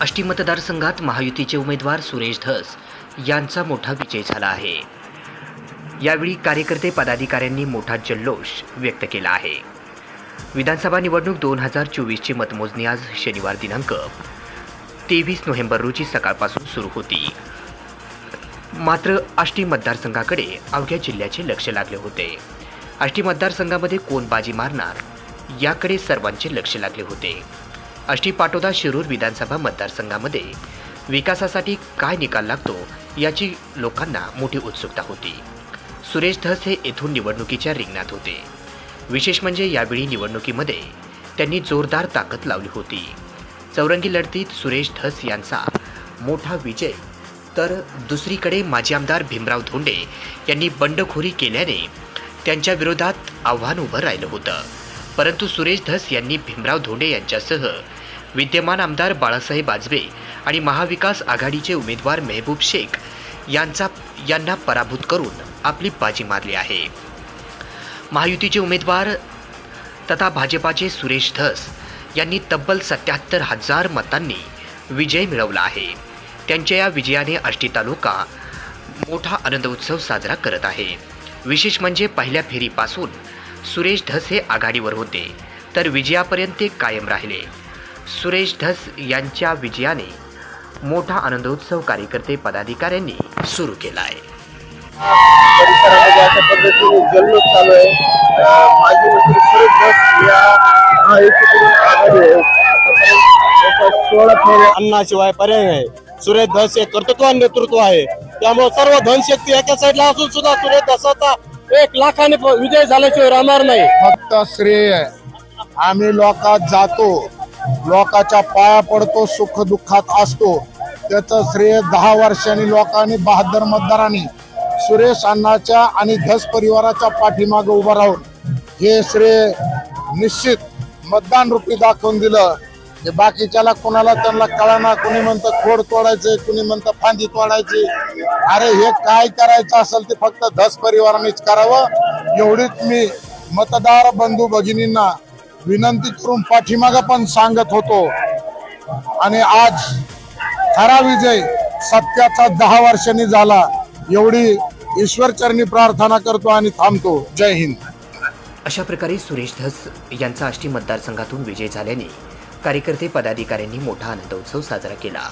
आष्टी मतदारसंघात महायुतीचे उमेदवार सुरेश धस यांचा मोठा विजय झाला आहे. यावेळी कार्यकर्ते पदाधिकाऱ्यांनी मोठा जल्लोष व्यक्त केला आहे. विधानसभा निवडणूक दोन हजार चोवीसची मतमोजणी आज शनिवार दिनांक तेवीस नोव्हेंबर रोजी सकाळपासून सुरू होती. मात्र आष्टी मतदारसंघाकडे अवघ्या जिल्ह्याचे लक्ष लागले होते. आष्टी मतदारसंघामध्ये कोण बाजी मारणार? याकडे सर्वांचे लक्ष लागले होते. आष्टी पाटोदा शिरूर विधानसभा मतदारसंघामध्ये विकासासाठी काय निकाल लागतो याची लोकांना मोठी उत्सुकता होती. सुरेश धस हे येथून निवडणुकीच्या रिंगणात होते. विशेष म्हणजे यावेळी निवडणुकीमध्ये त्यांनी जोरदार ताकद लावली होती. चौरंगी लढतीत सुरेश धस यांचा मोठा विजय तर दुसरीकडे माजी आमदार भीमराव धोंडे यांनी बंडखोरी केल्याने त्यांच्या विरोधात आव्हान उभं राहिलं होतं. परंतु सुरेश धस यांनी भीमराव धोंडे यांच्यासह विद्यमान आमदार बाळासाहेब आजबे आणि महाविकास आघाडीचे उमेदवार मेहबूब शेख यांचा यांना पराभूत करून आपली बाजी मारली आहे. महायुतीचे उमेदवार तथा भाजपाचे सुरेश धस यांनी तब्बल सत्याहत्तर हजार मतांनी विजय मिळवला आहे. त्यांच्या या विजयाने आष्टी तालुका मोठा आनंद उत्सव साजरा करत आहे. विशेष म्हणजे पहिल्या फेरीपासून सुरेश धस हे आघाडीवर होते तर विजयापर्यंत ते कायम राहिले. सुरेश धस यांच्या विजयाने मोठा आनंदोत्सव कार्यकर्ते पदाधिकाऱ्यांनी सुरू केला आहे परिसरामध्ये अशा पद्धतीने जल्लोष चालू आहे. माजी मंत्री सुरेश धस या महायुतीकडून आघाडी आहे. आतापर्यंत सोळा अन्नाशिवाय पर्याय नाही. सुरेश धस हे कर्तृत्व नेतृत्व आहे. त्यामुळे सर्व धनशक्ती एका साईडला असून सुद्धा सुरेश धसाचा एक लाखाने प- विजय झाल्याशिवाय राहणार नाही. फक्त श्रेय आम्ही लोकात जातो लोकाच्या पाया पडतो सुख दुःखात असतो. त्याचं श्रेय दहा वर्षांनी लोकांनी बहादर मतदारांनी सुरेश अण्णाच्या आणि धस परिवाराच्या पाठीमागे उभं राहून हे श्रेय निश्चित मतदान रूपी दाखवून दिलं. हे बाकीच्याला कोणाला त्यांना कळाना कोणी म्हणतं खोड तोडायचे कोणी म्हणतं फांदी तोडायची. अरे हे काय करायचं असेल ते फक्त धस परिवारानेच करावं. एवढीच मी मतदार बंधू भगिनींना विनंती करून पाठीमागं पण सांगत होतो. आणि आज खरा विजय सत्याचा दहा वर्षांनी झाला. एवढी ईश्वरचरणी प्रार्थना करतो आणि थांबतो. जय हिंद. अशा प्रकारे सुरेश धस यांचा आष्टी मतदारसंघातून विजय झाल्याने कार्यकर्ते पदाधिकाऱ्यांनी मोठा आनंदोत्सव साजरा केला.